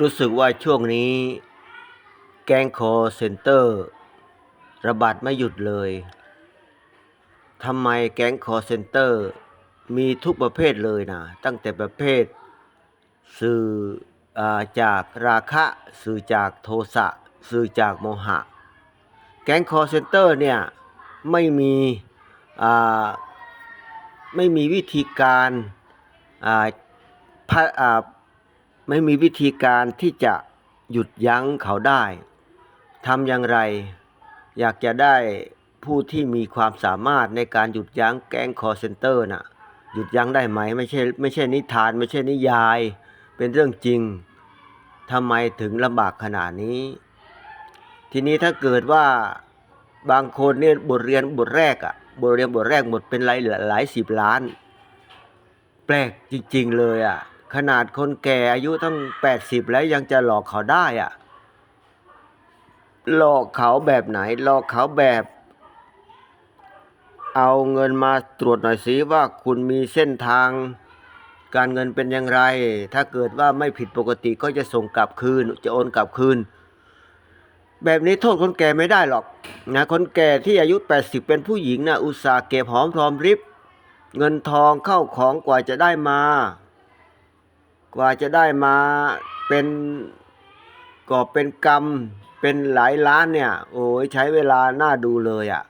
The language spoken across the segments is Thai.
รู้สึกว่าช่วงนี้ แก๊งคอเซ็นเตอร์ ระบาดไม่หยุดเลยทำไมแก๊งคอเซ็นเตอร์ มีทุกประเภทเลยนะตั้งแต่ประเภท สื่ออจากราคะ สื่อจากโทสะ สื่อจากโมหะ แก๊งคอเซ็นเตอร์เนี่ย ไม่มีไม่มีวิธีการผ่า ไม่มีวิธีการที่จะหยุดยั้งเขาได้ทำอย่างไร อยากจะได้ผู้ที่มีความสามารถในการหยุดยั้งแก๊งคอเซนเตอร์น่ะหยุดยั้งได้ไหมไม่ใช่ไม่ใช่นิทาน ไม่ใช่นิยาย เป็นเรื่องจริงทำไมถึงลำบากขนาดนี้ ทีนี้ถ้าเกิดว่าบางคนเนี่ยบทเรียนบทแรกอะบทเรียนบทแรกหมดเป็นหลายหลายสิบล้าน แปลกจริง ๆ เลยอะ ขนาดคนแก่อายุตั้งแปดสิบแล้วยังจะหลอกเขาได้อะหลอกเขาแบบไหน หลอกเขาแบบ เอาเงินมาตรวจหน่อยสิว่าคุณมีเส้นทางการเงินเป็นอย่างไร ถ้าเกิดว่าไม่ผิดปกติก็จะส่งกลับคืน จะโอนกลับคืน แบบนี้โทษคนแก่ไม่ได้หรอกนะ คนแก่ที่อายุ 80 เป็นผู้หญิงนะอุตส่าห์เก็บหอมรอมริบ เงินทองเข้าของกว่าจะได้มา กว่าจะได้มาเป็นก่อเป็นกรรมเป็นหลายล้านเนี่ย โอ้ยใช้เวลาน่าดูเลยอะ่ะ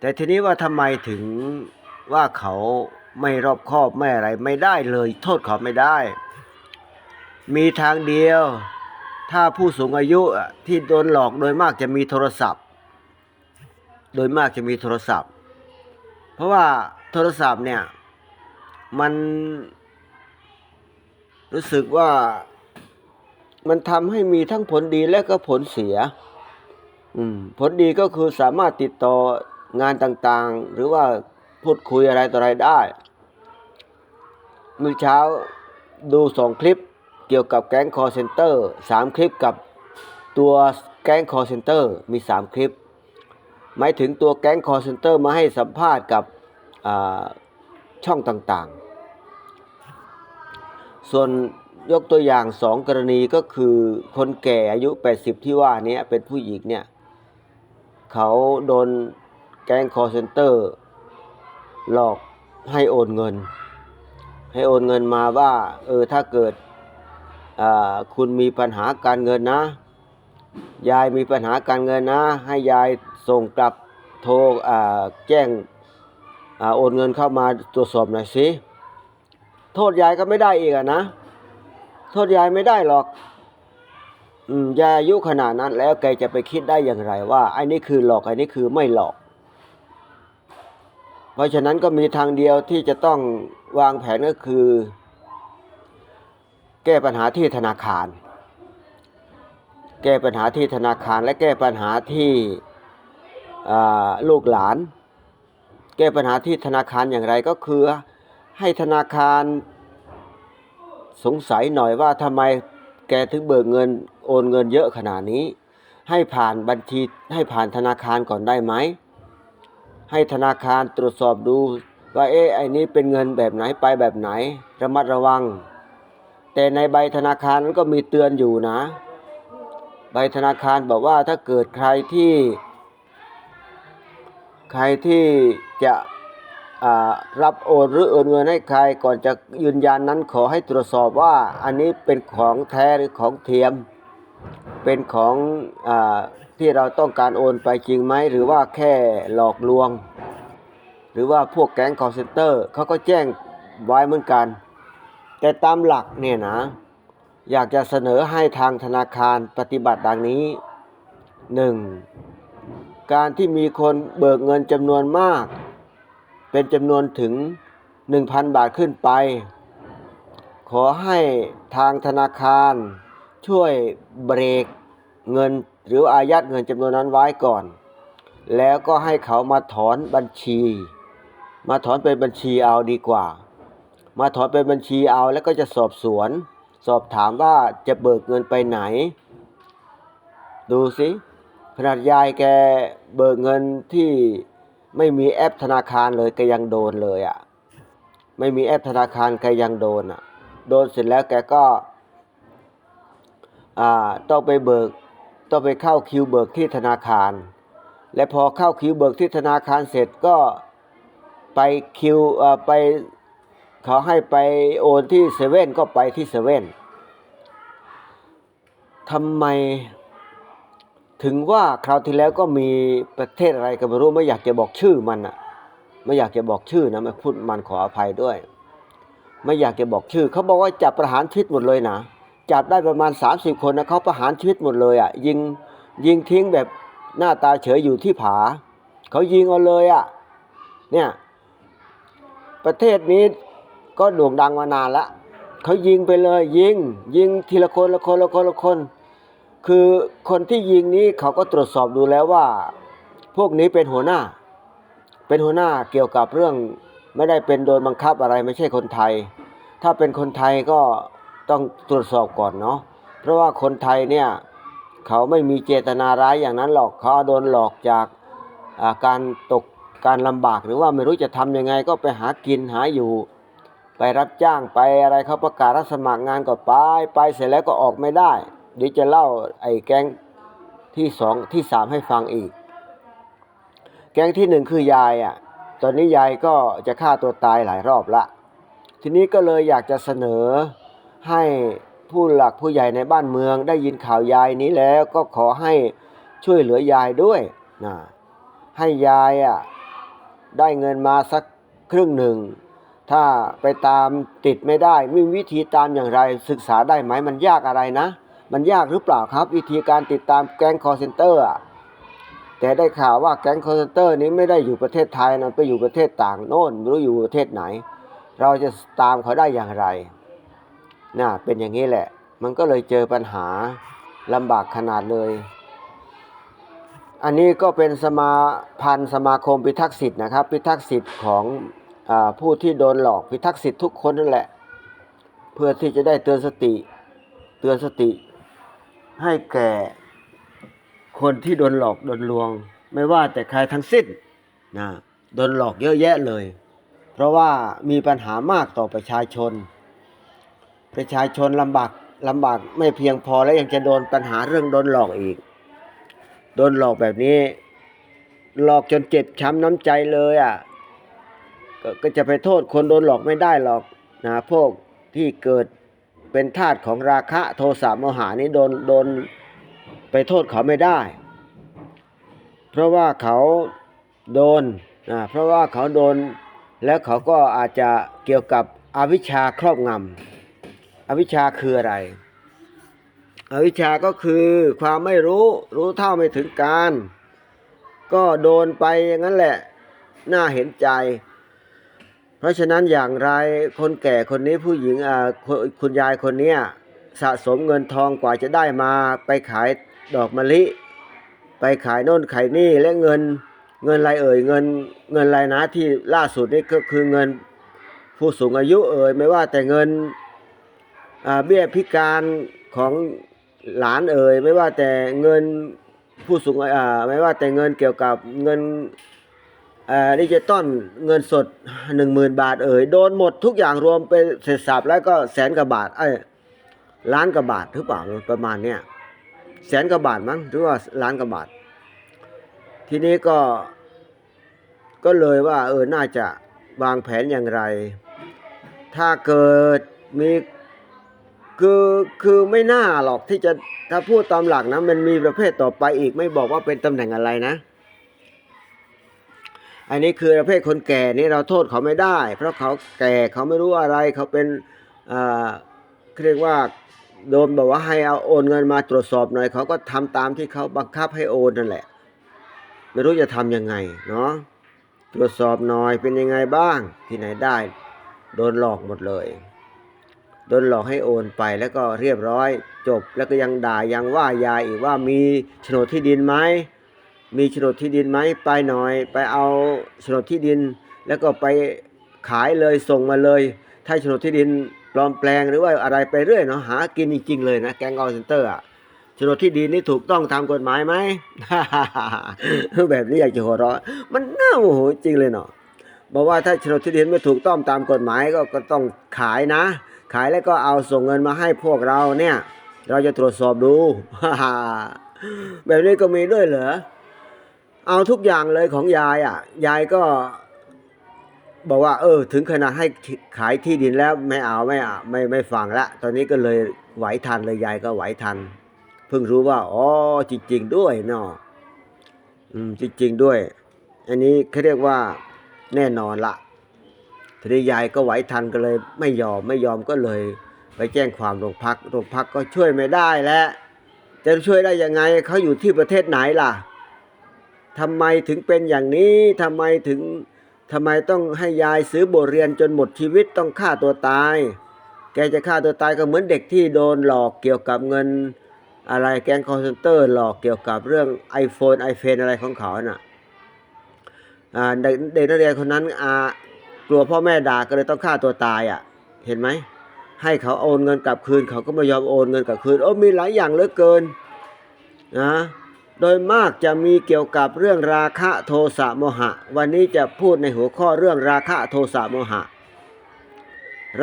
แต่ทีนี้ว่าทำไมถึงว่าเขาไม่รอบคอบไม่อะไรไม่ได้เลย โทษเขาไม่ได้ มีทางเดียว ถ้าผู้สูงอายุที่โดนหลอกโดยมากจะมีโทรศัพท์ โดยมากจะมีโทรศัพท์ เพราะว่าโทรศัพท์เนี่ย มัน รู้สึกว่ามันทำให้มีทั้งผลดีและก็ผลเสียอืมผลดีก็คือสามารถติดต่องานต่างๆ หรือว่าพูดคุยอะไรต่ออะไรได้ มื้อเช้าดูสองคลิปเกี่ยวกับแก๊งคอร์เซนเตอร์สามคลิปกับตัวแก๊งคอร์เซนเตอร์มีสามคลิป หมายถึงตัวแก๊งคอร์เซนเตอร์มาให้สัมภาษณ์กับอ่าช่องต่างๆ ส่วนยกตัวอย่างสองกรณีก็คือคนแก่อายุ 80 ที่ว่านี้เป็นผู้หญิงเนี่ยเขาโดนแก๊งคอเซนเตอร์ หลอกให้โอนเงิน ให้โอนเงินมาว่าเออถ้าเกิดคุณมีปัญหาการเงินนะ ยายมีปัญหาการเงินนะ ให้ยายส่งกลับโทรอ่าแจ้งอโอนเงินเข้ามาตรวจสอบหน่อยสิ โทษยายก็ไม่ได้อีกอะนะ โทษยายไม่ได้หรอกอืมยายอายุขนาดนั้นแล้วแกจะไปคิดได้อย่างไรว่าไอ้นี่คือหลอกไอ้นี่คือไม่หลอก เพราะฉะนั้นก็มีทางเดียวที่จะต้องวางแผนก็คือ แก้ปัญหาที่ธนาคาร แก้ปัญหาที่ธนาคารและแก้ปัญหาที่ลูกหลาน แก้ปัญหาที่ธนาคารอย่างไรก็คือ ให้ธนาคารสงสัยหน่อยว่าทำไมแกถึงเบิกเงินโอนเงินเยอะขนาดนี้ ให้ผ่านบัญชีให้ผ่านธนาคารก่อนได้ไหม ให้ธนาคารตรวจสอบดูว่าเอ๊ะไอ้นี้เป็นเงินแบบไหนไปแบบไหน ระมัดระวัง แต่ในใบธนาคารนั้นก็มีเตือนอยู่นะ ใบธนาคารบอกว่าถ้าเกิดใครที่ ใครที่จะ รับโอนหรือโอนเงินให้ใครก่อนจะยืนยันนั้นขอให้ตรวจสอบว่าอันนี้เป็นของแท้หรือของเทียม เป็นของอที่เราต้องการโอนไปจริงไหมหรือว่าแค่หลอกลวง หรือว่าพวกแก๊งคอร์เซนเตอร์เขาก็แจ้งไว้เหมือนกัน แต่ตามหลักเนี่ยนะ อยากจะเสนอให้ทางธนาคารปฏิบัติดังนี้ 1. การที่มีคนเบิกเงินจำนวนมาก เป็นจำนวนถึง 1,000 บาทขึ้นไป ขอให้ทางธนาคารช่วยเบรกเงินหรืออายัดเงินจำนวนนั้นไว้ก่อน แล้วก็ให้เขามาถอนบัญชี มาถอนเป็นบัญชีเอาดีกว่า มาถอนเป็นบัญชีเอาแล้วก็จะสอบสวน สอบถามว่าจะเบิกเงินไปไหน ดูสิขนาดยายแกเบิกเงินที่ ไม่มีแอปธนาคารเลยแกยังโดนเลยอะ่ะ ไม่มีแอปธนาคารแกยังโดนอะ โดนเสร็จแล้วแกก็ อ่า ต้องไปเบิก ต้องไปเข้าคิวเบิกที่ธนาคาร และพอเข้าคิวเบิกที่ธนาคารเสร็จก็ไปคิวเอ่อไปเขาให้ไปโอนที่เซเว่นก็ไปที่เซเว่นทำไม ถึงว่าคราวที่แล้วก็มีประเทศอะไรก็ไม่รู้ไม่อยากจะบอกชื่อมันอะไม่อยากจะบอกชื่อนะไม่พูดมันขออภัยด้วย ไม่อยากจะบอกชื่อเขาบอกว่าจับประหารชีวิตหมดเลยนะจับได้ประมาณ 30 คนนะเขาประหารชีวิตหมดเลยอะยิงยิงทิ้งแบบหน้าตาเฉยอยู่ที่ผาเขายิงเอาเลยอะเนี่ยประเทศนี้ก็โด่งดังมานานละเขายิงไปเลยยิงยิงทีละคนละคนละคนละคนคื คือคนที่ยิงนี้เขาก็ตรวจสอบดูแล้วว่า พวกนี้เป็นหัวหน้า เป็นหัวหน้าเกี่ยวกับเรื่องไม่ได้เป็นโดยบังคับอะไรไม่ใช่คนไทย ถ้าเป็นคนไทยก็ต้องตรวจสอบก่อนเนาะเพราะว่าคนไทยเนี่ยเขาไม่มีเจตนาร้ายอย่างนั้นหรอกเขาโดนหลอกจากาการตกการลำบากหรือว่าไม่รู้จะทำยังไงก็ไปหากินหาอยู่ ไปรับจ้างไปอะไรเขาประกาศรับสมัครงานก็ไปไปเสร็จแล้วก็ออกไม่ได้ เดี๋ยวจะเล่าไอ้แก๊งที่สองที่สามให้ฟังอีก แก๊งที่หนึ่งคือยายอะ ตอนนี้ยายก็จะฆ่าตัวตายหลายรอบละ ทีนี้ก็เลยอยากจะเสนอให้ผู้หลักผู้ใหญ่ในบ้านเมือง ได้ยินข่าวยายนี้แล้วก็ขอให้ช่วยเหลือยายด้วยนะให้ยายอะได้เงินมาสักครึ่งหนึ่ง ถ้าไปตามติดไม่ได้ มีวิธีตามอย่างไรศึกษาได้ไหมมันยากอะไรนะ มันยากหรือเปล่าครับวิธีการติดตามแก๊งคอร์เซนเตอร์อะแต่ได้ข่าวว่าแก๊งคอร์เซนเตอร์นี้ไม่ได้อยู่ประเทศไทยนะไปอยู่ประเทศต่างโน่นไม่รู้อยู่ประเทศไหน เราจะตามเขาได้อย่างไรน่ะเป็นอย่างนี้แหละ มันก็เลยเจอปัญหาลำบากขนาดเลย อันนี้ก็เป็นสมาพันธ์สมาคมพิทักษ์สิทธิ์นะครับ พิทักษ์สิทธิ์ของอผู้ที่โดนหลอกพิทักษ์สิทธิ์ทุกคนนั่นแหละ เพื่อที่จะได้เตือนสติ เตือนสติ ให้แก่คนที่โดนหลอกโดนลวง ไม่ว่าแต่ใครทั้งสิ้นนะโดนหลอกเยอะแยะเลย เพราะว่ามีปัญหามากต่อประชาชน ประชาชนลำบากลำบากไม่เพียงพอแล้วยังจะโดนปัญหาเรื่องโดนหลอกอีก โดนหลอกแบบนี้ หลอกจนเจ็บช้ำน้ำใจเลยอะกก็จะไปโทษคนโดนหลอกไม่ได้หรอกนะพวกที่เกิด เป็นทาสของราคะโทสะโมหานี้โดนโดนไปโทษเขาไม่ได้ เพราะว่าเขาโดนนะเพราะว่าเขาโดนแล้วเขาก็อาจจะเกี่ยวกับอวิชชาครอบงำอวิชชาคืออะไร อวิชชาก็คือความไม่รู้รู้เท่าไม่ถึงการ ก็โดนไปอย่างนั้นแหละ น่าเห็นใจ ราะฉะนั้นอย่างไรคนแก่คนนี้ผู้หญิงอ่าคุณยายคนเนี้ยสะสมเงินทองกว่าจะได้มาไปขายดอกมะลิ ไปขายโน่นขายนี่และเงินเงินไรเอ่ยเงินเงินไรนะที่ล่าสุดนี่ก็คือเงินผู้สูงอายุเอ่ยไม่ว่าแต่เงินเบี้ยพิการของหลานเอ่ยไม่ว่าแต่เงินผู้สูงอ่าไม่ว่าแต่เงินเกี่ยวกับเงิน ดิจิตอลเงินสดหนึ่งหมื่นบาทเอ่ยโดนหมดทุกอย่างรวมเป็นเสร็จสับแล้วก็แสนกว่าบาทเอ้ล้านกว่าบาทหรือเปล่าประมาณเนี้ยแสนกว่าบาทมั้งหรือว่าล้านกว่าบาท ทีนี้ก็ก็เลยว่าเออน่าจะวางแผนอย่างไร ถ้าเกิดมีคือคือไม่น่าหรอกที่จะถ้าพูดตามหลักนะมันมีประเภทต่อไปอีกไม่บอกว่าเป็นตำแหน่งอะไรนะ อันนี้คือประเภทคนแก่นี่เราโทษเขาไม่ได้ เพราะเขาแก่เขาไม่รู้อะไรเขาเป็นอ่าเรียกว่าโดนบอกว่าให้เอาโอนเงินมาตรวจสอบหน่อยเขาก็ทำตามที่เขาบังคับให้โอนนั่นแหละ ไม่รู้จะทำยังไงเนาะตรวจสอบหน่อยเป็นยังไงบ้างที่ไหนได้ โดนหลอกหมดเลย โดนหลอกให้โอนไปแล้วก็เรียบร้อยจบแล้วก็ยังด่ายังว่ายายอีกว่ามีโฉนดที่ดินไหม มีโฉนดที่ดินไหมไปหน่อย ไปเอาโฉนดที่ดิน แล้วก็ไปขายเลยส่งมาเลย ถ้าโฉนดที่ดินปลอมแปลงหรือว่าอะไรไปเรื่อยเนาะหากินจริง ๆ เลยนะแกงกอเซนเตอร์อะโฉนดที่ดินนี่ถูกต้องตามกฎหมายไหม แบบนี้อยากจะหัวเราะ มันน่าโมโหจริงเลยเนาะบอกว่าถ้าโฉนดที่ดินไม่ถูกต้องตามกฎหมายก็ก็ต้องขายนะ ขายแล้วก็เอาส่งเงินมาให้พวกเราเนี่ย เราจะตรวจสอบดู แบบนี้ก็มีด้วยเหรอ เอาทุกอย่างเลยของยายอะ ยายก็ บอกว่า เออ ถึงขนาดให้ขายที่ดินแล้วไม่เอาไม่เอาไม่ไม่ฟังละตอนนี้ก็เลยไหวทันเลยยายก็ไหวทัน เพิ่งรู้ว่าอ๋อจริง ๆ ด้วยเนาะอืมจริง ๆ ด้วย อันนี้เขาเรียกว่าแน่นอนละทีนี้ยายก็ไหวทันก็เลย ไม่ยอมไม่ยอมก็เลย ไปแจ้งความโรงพักโรงพักก็ช่วยไม่ได้แล้วจะช่วยได้ยังไงเขาอยู่ที่ประเทศไหนล่ะ ทำไมถึงเป็นอย่างนี้ทำไมถึงทำไมต้องให้ยายซื้อบทเรียนจนหมดชีวิตต้องฆ่าตัวตาย แกจะฆ่าตัวตายก็เหมือนเด็กที่โดนหลอกเกี่ยวกับเงิน อะไรแก๊งคอร์เซนเตอร์หลอกเกี่ยวกับเรื่อง iPhone iPhone อะไรของเขาน่ะอ่าเด็กเด็กนักเรียนคนนั้นอากลัวพ่อแม่ด่าก็เลยต้องฆ่าตัวตายอะ เห็นไหม ให้เขาโอนเงินกลับคืน เขาก็ไม่ยอมโอนเงินกลับคืน โอ้มีหลายอย่างเหลือเกินนะ โดยมากจะมีเกี่ยวกับเรื่องราคะโทสะโมหะ วันนี้จะพูดในหัวข้อเรื่องราคะโทสะโมหะ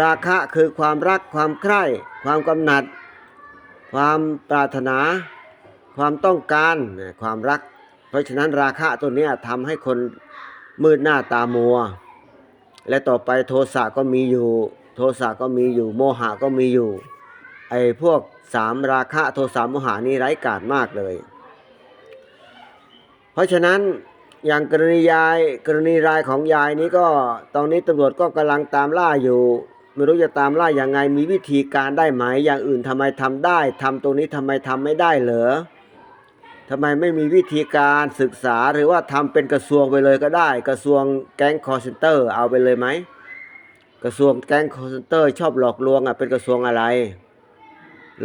ราคะคือความรักความใคร่ความกำหนัด ความปรารถนา ความต้องการความรัก เพราะฉะนั้นราคะตัวนี้ทำให้คนมืดหน้าตามัว และต่อไปโทสะก็มีอยู่ โทสะก็มีอยู่ โมหะก็มีอยู่ไอ้พวกสามราคะโทสะโมหะนี่ไร้กาจมากเลย ราะฉะนั้นอย่างกรณียายกรณีรายของยายนี้ก็ตอนนี้ตำรวจก็กำลังตามล่าอยู่ ไม่รู้จะตามล่าอย่างไงมีวิธีการได้ไหมอย่างอื่นทำไมทำได้ทำตรงนี้ทำไมทำไม่ได้เหรอทำไมไม่มีวิธีการศึกษาหรือว่าทำเป็นกระทรวงไปเลยก็ได้ กระทรวงแก๊งคอร์เซนเตอร์เอาไปเลยไหมกระทรวงแก๊งคอร์เซนเตอร์ชอบหลอกลวงอะเป็นกระทรวงอะไร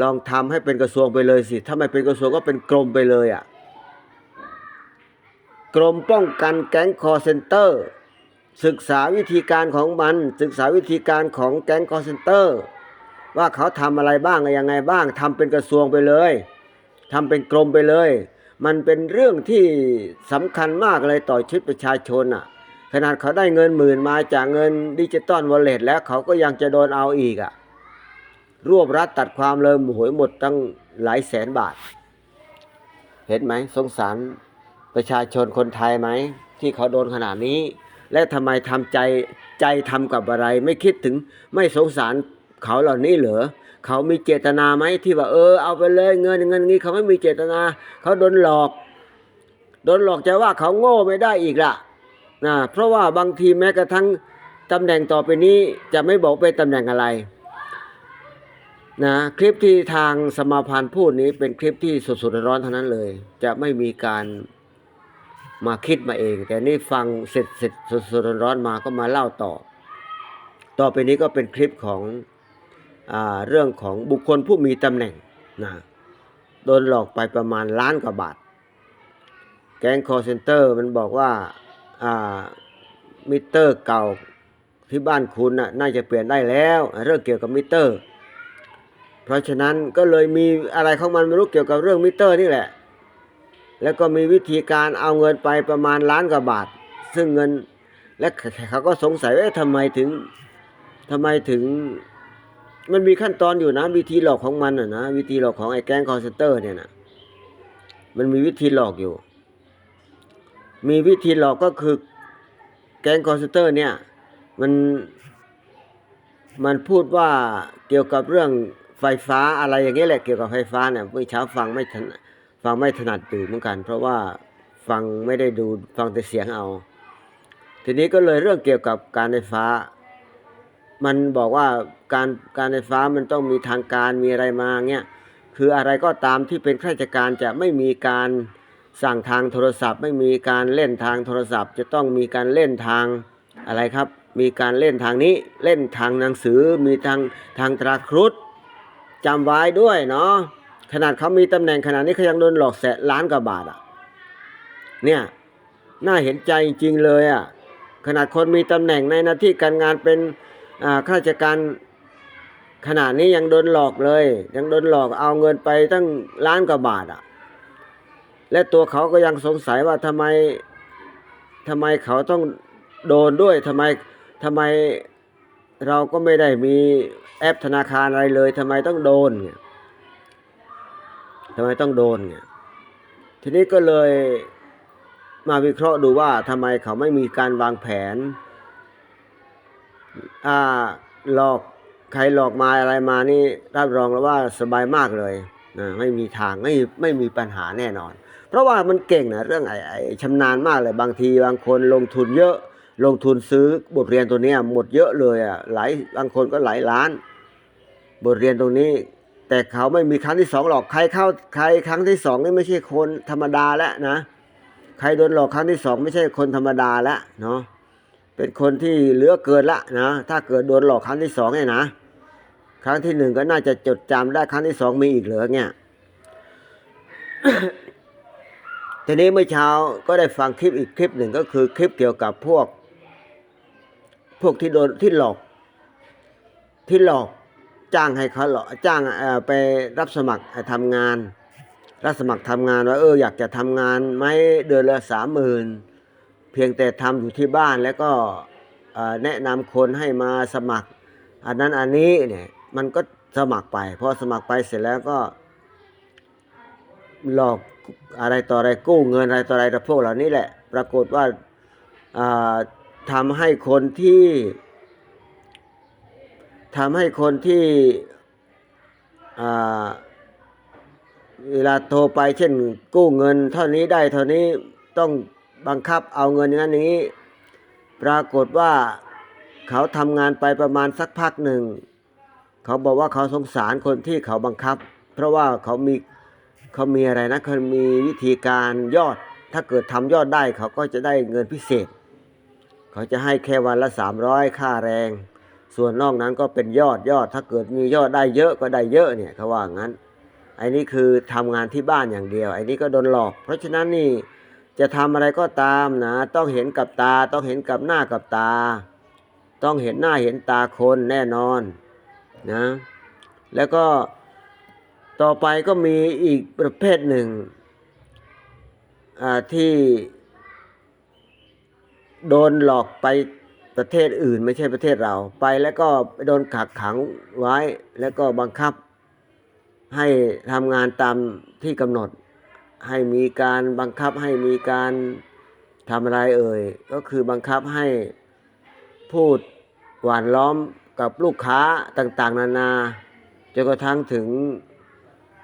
ลองทำให้เป็นกระทรวงไปเลยสิถ้าไม่เป็นกระทรวงก็เป็นกรมไปเลยอะ กรมป้องกันแก๊งคอร์เซนเตอร์ ศึกษาวิธีการของมัน ศึกษาวิธีการของแก๊งคอร์เซนเตอร์ ว่าเขาทำอะไรบ้างยังไงบ้างทำเป็นกระทรวงไปเลยทำเป็นกรมไปเลย มันเป็นเรื่องที่สำคัญมากเลยต่อชีวิตประชาชนอะ ขนาดเขาได้เงินหมื่นมาจากเงินดิจิตอลวอลเล็ตแล้วเขาก็ยังจะโดนเอาอีกอะรวบรัดตัดความเลยหวยหมดตั้งหลายแสนบาท เห็นไหมสงสาร ประชาชนคนไทยไหม ที่เขาโดนขนาดนี้ และทำไมทำใจใจทำกับอะไร ไม่คิดถึงไม่สงสารเขาเหล่านี้เหรอเขามีเจตนาไหมที่ว่าเออเอาไปเลยเงินเงินนี้เขาไม่มีเจตนา เขาโดนหลอกโดนหลอกจะว่าเขาโง่ไม่ได้อีกล่ะนะเพราะว่าบางทีแม้กระทั่งตำแหน่งต่อไปนี้จะไม่บอกเป็นตำแหน่งอะไรนะคลิปที่ทางสมาพันธ์พูดนี้เป็นคลิปที่สุดๆร้อนเท่านั้นเลย จะไม่มีการ มาคิดมาเอง แต่นี่ฟังเสร็จเสร็จสดร้อนมาก็มาเล่าต่อ ต่อไปนี้ก็เป็นคลิปของอเรื่องของบุคคลผู้มีตำแหน่งนะโดนหลอกไปประมาณล้านกว่าบาท แก๊งคอร์เซนเตอร์มันบอกว่าอ่ามิเตอร์เก่าที่บ้านคุณน่ะน่าจะเปลี่ยนได้แล้ว เรื่องเกี่ยวกับมิเตอร์ เพราะฉะนั้นก็เลยมีอะไรของมันไม่รู้เกี่ยวกับเรื่องมิเตอร์นี่แหละ แล้วก็มีวิธีการเอาเงินไปประมาณล้านกว่าบาท ซึ่งเงินและเขาก็สงสัยว่าทำไมถึงทำไมถึง มันมีขั้นตอนอยู่นะ วิธีหลอกของมันอะนะวิธีหลอกของไอ้แก๊งคอร์เซนเตอร์เนี่ยนะมันมีวิธีหลอกอยู่ มีวิธีหลอกก็คือแก๊งคอร์เซนเตอร์เนี่ย มันมันพูดว่าเกี่ยวกับเรื่องไฟฟ้าอะไรอย่างเงี้ยแหละเกี่ยวกับไฟฟ้าเนี่ยเมื่อเช้าฟังไม่ถนัด ฟังไม่ถนัดตื่นเหมือนกัน เพราะว่าฟังไม่ได้ดูฟังแต่เสียงเอา ทีนี้ก็เลยเรื่องเกี่ยวกับการไฟฟ้า มันบอกว่าการการไฟฟ้ามันต้องมีทางการมีอะไรมาเงี้ยคืออะไรก็ตามที่เป็นข้าราชการจะไม่มีการสั่งทางโทรศัพท์ ไม่มีการเล่นทางโทรศัพท์ จะต้องมีการเล่นทางอะไรครับ มีการเล่นทางนี้เล่นทางหนังสือมีทางทางตราครุฑจำไว้ด้วยเนาะ ขนาดเขามีตำแหน่งขนาดนี้เขายังโดนหลอกแสนล้านกว่าบาทอะ เนี่ย น่าเห็นใจจริงๆเลยอะ ขนาดคนมีตำแหน่งในหน้าที่การงานเป็นข้าราชการขนาดนี้ยังโดนหลอกเลย ยังโดนหลอกเอาเงินไปตั้งล้านกว่าบาทอะ และตัวเขาก็ยังสงสัยว่าทำไมทำไมเขาต้องโดนด้วยทำไมทำไมเราก็ไม่ได้มีแอปธนาคารอะไรเลยทำไมต้องโดนเนี่ย ทำไมต้องโดนเนี่ยทีนี้ก็เลยมาวิเคราะห์ดูว่าทำไมเขาไม่มีการวางแผนอ่าหลอกใครหลอกมาอะไรมานี่รับรองแล้วว่าสบายมากเลยนะไม่มีทางไม่ไม่มีปัญหาแน่นอน เพราะว่ามันเก่งนะเรื่องไอ้ไอ้ชำนาญมากเลยบางทีบางคนลงทุนเยอะลงทุนซื้อบทเรียนตัวนี้หมดเยอะเลยอะหลายบางคนก็หลายล้าน บทเรียนตรงนี้ แต่เขาไม่มีครั้งที่สองหรอกใครเข้าใครครั้งที่สองนี่ไม่ใช่คนธรรมดาแล้วนะใครโดนหลอกครั้งที่สองไม่ใช่คนธรรมดาแล้วเนาะเป็นคนที่เหลือเกินละนะถ้าเกิดโดนหลอกครั้งที่สองเนี่ยนะ ครั้งที่หนึ่งก็น่าจะจดจำได้ครั้งที่สองมีอีกเหลือเนี่ยทีนี้เมื่อเช้าก็ได้ฟังคลิปอีกคลิปหนึ่งก็คือคลิปเกี่ยวกับพวก พวกที่โดนที่หลอก ที่หลอก จ้างให้เขาหลอจ้างไปรับสมัครทำงาน รับสมัครทำงานว่าเอออยากจะทำงานไหมเดือนละสามหมื่นเพียงแต่ทำอยู่ที่บ้านแล้วก็แนะนำคนให้มาสมัคร อันนั้นอันนี้เนี่ยมันก็สมัครไปพอสมัครไปเสร็จแล้วก็ หลอกอะไรต่ออะไรกู้เงินอะไรต่ออะไรพวกเหล่านี้แหละ ปรากฏว่าอ่าทำให้คนที่ ทำให้คนที่เวลาโทรไปเช่นกู้เงิน เท่านี้ได้เท่านี้ต้องบังคับเอาเงินอย่างนั้นอย่างนี้ ปรากฏว่าเขาทำงานไปประมาณสักพักหนึ่ง เขาบอกว่าเขาสงสารคนที่เขาบังคับ เพราะว่าเขามีเขามีอะไรนะเขามีวิธีการยอด ถ้าเกิดทำยอดได้เขาก็จะได้เงินพิเศษ เขาจะให้แค่วันละสามร้อยค่าแรง ส่วนนอกนั้นก็เป็นยอดยอด ถ้าเกิดมียอดได้เยอะก็ได้เยอะเนี่ยเขาว่างั้นไอ้นี่คือทำงานที่บ้านอย่างเดียวไอ้นี่ก็โดนหลอก เพราะฉะนั้นนี่จะทำอะไรก็ตามนะ ต้องเห็นกับตา ต้องเห็นกับหน้ากับตา ต้องเห็นหน้าเห็นตาคนแน่นอนนะ แล้วก็ต่อไปก็มีอีกประเภทหนึ่งอ่าที่โดนหลอกไป ประเทศอื่นไม่ใช่ประเทศเรา ไปแล้วก็โดนขักขังไว้ แล้วก็บังคับ ให้ทำงานตามที่กำหนด ให้มีการบังคับให้มีการทำอะไรเอ่ย ก็คือบังคับให้พูดหวานล้อมกับลูกค้าต่างๆ นานาจนกระทั่งถึง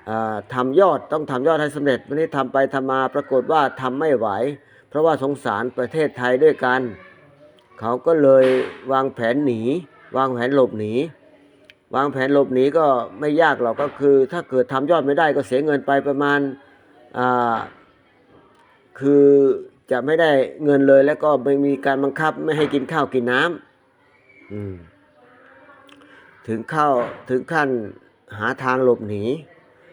อ่าทำยอดต้องทำยอดให้สำเร็จวันนี้ทำไปทำมาปรากฏว่าทำไม่ไหว เพราะว่าสงสารประเทศไทยด้วยกัน เขาก็เลยวางแผนหนี วางแผนหลบหนี วางแผนหลบหนีก็ไม่ยากหรอกก็คือ ถ้าเกิดทำยอดไม่ได้ก็เสียเงินไปประมาณอ่าคือจะไม่ได้เงินเลยแล้วก็ไม่มีการบังคับไม่ให้กินข้าวกินน้ำอืมถึงเข้าถึงขั้นหาทางหลบหนี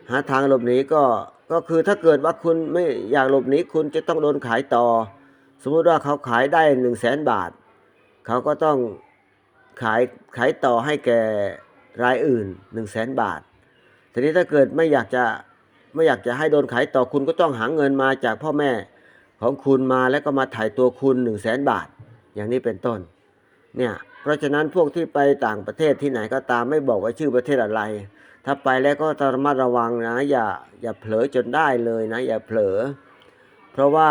หาทางหลบหนีก็ก็คือถ้าเกิดว่าคุณไม่อยากหลบหนีคุณจะต้องโดนขายต่อ สมมุติว่าเขาขายได้หนึ่งแสนบาท เขาก็ต้องขายขายต่อให้แก่รายอื่นหนึ่งแสนบาท ทีนี้ถ้าเกิดไม่อยากจะไม่อยากจะให้โดนขายต่อคุณก็ต้องหาเงินมาจากพ่อแม่ของคุณมาแล้วก็มาถ่ายตัวคุณหนึ่งแสนบาท อย่างนี้เป็นต้น เนี่ย เพราะฉะนั้นพวกที่ไปต่างประเทศที่ไหนก็ตามไม่บอกว่าชื่อประเทศอะไร ถ้าไปแล้วก็ต้องระมัดระวังนะ อย่าอย่าเผลอจนได้เลยนะ อย่าเผลอ เพราะว่า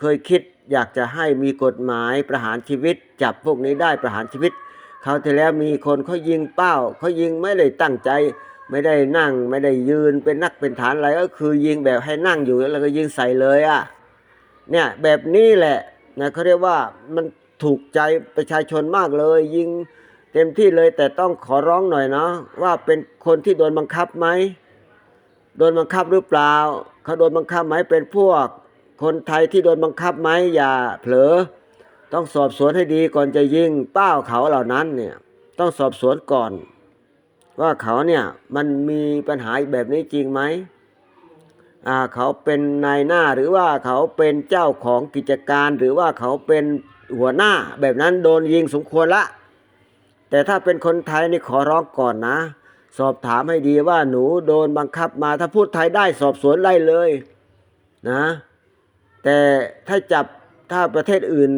เคยคิด อยากจะให้มีกฎหมายประหารชีวิต จับพวกนี้ได้ประหารชีวิตคราที่แล้วมีคนเขายิงเป้าเขายิงไม่ได้ตั้งใจ ไม่ได้นั่งไม่ได้ยืนเป็นนักเป็นฐานอะไรก็คือยิงแบบให้นั่งอยู่แล้วก็ยิงใส่เลยอะ่ะเนี่ยแบบนี้แหละนะเขาเรียกว่ามันถูกใจประชาชนมากเลย ยิงเต็มที่เลยแต่ต้องขอร้องหน่อยเนาะว่าเป็นคนที่โดนบังคับไหมโดนบังคับหรือเปล่าเขาโดนบังคับไหมเป็นพวก คนไทยที่โดนบังคับไหมอย่าเผลอ ต้องสอบสวนให้ดีก่อนจะยิงเป้าเขาเหล่านั้นเนี่ยต้องสอบสวนก่อน ว่าเขาเนี่ยมันมีปัญหาแบบนี้จริงไหมอ่าเขาเป็นนายหน้าหรือว่าเขาเป็นเจ้าของกิจการ หรือว่าเขาเป็นหัวหน้าแบบนั้นโดนยิงสมควรละ แต่ถ้าเป็นคนไทยนี่ขอร้องก่อนนะ สอบถามให้ดีว่าหนูโดนบังคับมาถ้าพูดไทยได้สอบสวนไล่เลย นะ แต่ถ้าจับถ้าประเทศอื่น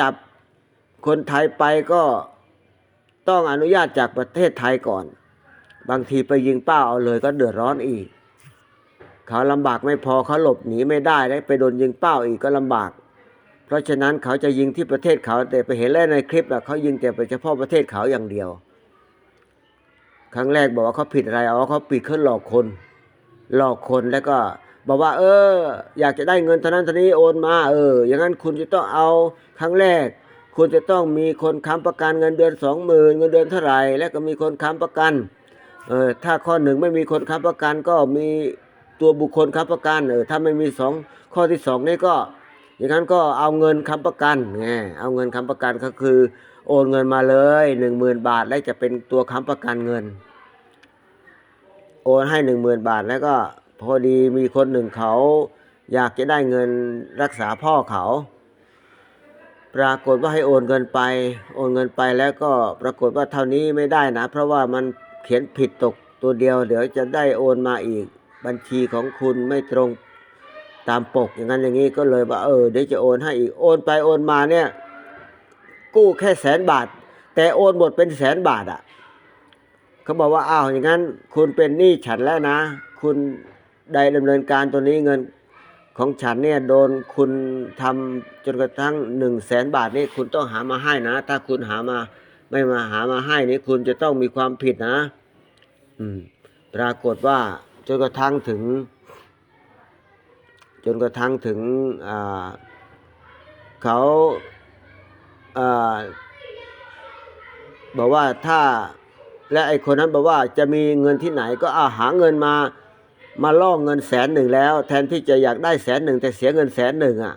จับคนไทยไปก็ต้องอนุญาตจากประเทศไทยก่อน บางทีไปยิงเป้าเอาเลยก็เดือดร้อนอีก เขาลำบากไม่พอเขาหลบหนีไม่ได้แล้วไปโดนยิงเป้าอีกก็ลำบาก เพราะฉะนั้นเขาจะยิงที่ประเทศเขาแต่ไปเห็นแล้วในคลิปอะเขายิงแต่เฉพาะประเทศเขาอย่างเดียว ครั้งแรกบอกว่าเขาผิดอะไรอ๋อเขาผิดเขาหลอกคน หลอกคนแล้วก็ บอกว่า เออ อยากจะได้เงินเท่านั้นเท่านี้โอนมา เออ อย่างนั้นคุณจะต้องเอาครั้งแรก คุณจะต้องมีคนค้ำประกันเงินเดือนสองหมื่นเงินเดือนเท่าไหร่แล้วก็มีคนค้ำประกันเออถ้าข้อหนึ่งไม่มีคนค้ำประกันก็มีตัวบุคคลค้ำประกันเออถ้าไม่มีสองข้อที่สองนี่ก็อย่างนั้นก็เอาเงินค้ำประกันไงเอาเงินค้ำประกันก็คือ โอนเงินมาเลยหนึ่งหมื่นบาทแล้วจะเป็นตัวค้ำประกันเงิน โอนให้หนึ่งหมื่นบาทแล้วก็ พอดีมีคนหนึ่งเขา อยากจะได้เงินรักษาพ่อเขา ปรากฏว่าให้โอนเงินไป โอนเงินไปแล้วก็ปรากฏว่าเท่านี้ไม่ได้นะ เพราะว่ามันเขียนผิดตกตัวเดียว เดี๋ยวจะได้โอนมาอีก บัญชีของคุณไม่ตรงตามปกอย่างนั้นอย่างนี้ก็เลยว่าเออเดี๋ยวจะโอนให้อีกโอนไปโอนมาเนี่ย กู้แค่แสนบาท แต่โอนหมดเป็นแสนบาทอะเขาบอกว่าอ้าวอย่างนั้น คุณเป็นหนี้ฉันแล้วนะ คุณ ได้ดำเนินการตัวนี้เงินของฉันเนี่ยโดนคุณทำจนกระทั่งหนึ่งแสนบาทนี่คุณต้องหามาให้นะ ถ้าคุณหามาไม่มาหามาให้นี่คุณจะต้องมีความผิดนะ อืม ปรากฏว่าจนกระทั่งถึง จนกระทั่งถึงเขาอาบอกว่าถ้าและไอคนนั้นบอกว่าจะมีเงินที่ไหนก็อาหาเงินมา มาล่อเงินแสนหนึ่งแล้ว แทนที่จะอยากได้แสนหนึ่งแต่เสียเงินแสนหนึ่งอะ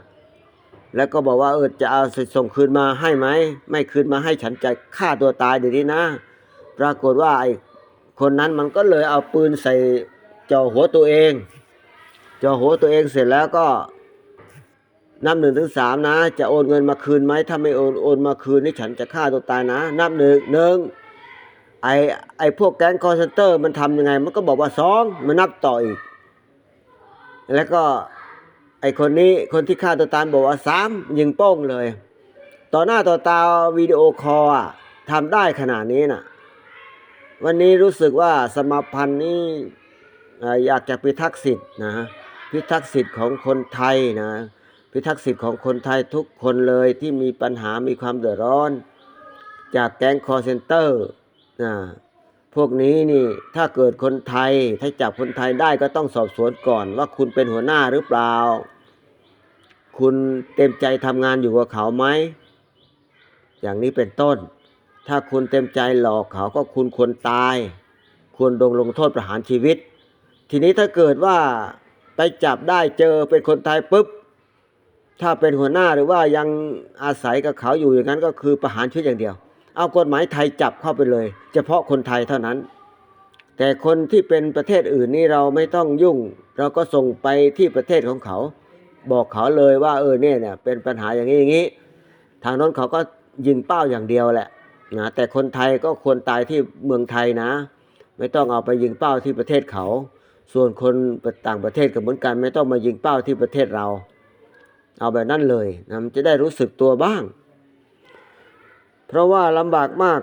แล้วก็บอกว่าเออจะเอาส่งคืนมาให้ไหมไม่คืนมาให้ฉันจะฆ่าตัวตายเดี๋ยวนี้นะ ปรากฏว่าไอ้คนนั้นมันก็เลยเอาปืนใส่จ่อหัวตัวเองจ่อหัวตัวเองเสร็จแล้วก็นับหนึ่งถึงสามนะ จะโอนเงินมาคืนไหมถ้าไม่โอนโอนมาคืนนี่ฉันจะฆ่าตัวตายนะ นับหนึ่งหนึ่ง ไอไอพวกแก๊งคอร์เซนเตอร์มันทำยังไง มันก็บอกว่าสองมันนับต่ออีก แล้วก็ไอคนนี้คนที่ฆ่าตัวตายบอกว่าสามยิงโป้งเลย ต่อหน้าต่อตาวิดีโอคอลทำได้ขนาดนี้น่ะ วันนี้รู้สึกว่าสมาพันธ์นี้เอ่ออยากจะพิทักษ์สิทธิ์นะพิทักษ์สิทธิ์ของคนไทยนะพิทักษ์สิทธิ์ของคนไทยทุกคนเลยที่มีปัญหามีความเดือดร้อน จากแก๊งคอร์เซนเตอร์ นะพวกนี้นี่ถ้าเกิดคนไทยถ้าจับคนไทยได้ก็ต้องสอบสวนก่อน ว่าคุณเป็นหัวหน้าหรือเปล่า คุณเต็มใจทำงานอยู่กับเขาไหมอย่างนี้เป็นต้น ถ้าคุณเต็มใจหลอกเขาก็คุณควรตาย ควรโดนลงโทษประหารชีวิต ทีนี้ถ้าเกิดว่าไปจับได้เจอเป็นคนไทยปุ๊บ ถ้าเป็นหัวหน้าหรือว่ายังอาศัยกับเขาอยู่อย่างนั้นก็คือประหารชีวิตอย่างเดียว เอากฎหมายไทยจับเข้าไปเลย เฉพาะคนไทยเท่านั้น แต่คนที่เป็นประเทศอื่นนี่เราไม่ต้องยุ่ง เราก็ส่งไปที่ประเทศของเขา บอกเขาเลยว่าเออเนี่ยเนี่ยเป็นปัญหาอย่างนี้อย่างนี้ ทางโน้นเขาก็ยิงเป้าอย่างเดียวแหละนะแต่คนไทยก็ควรตายที่เมืองไทยนะ ไม่ต้องเอาไปยิงเป้าที่ประเทศเขา ส่วนคนต่างประเทศก็เหมือนกันไม่ต้องมายิงเป้าที่ประเทศเรา เอาแบบนั้นเลยนะมันจะได้รู้สึกตัวบ้าง เพราะว่าลำบากมาก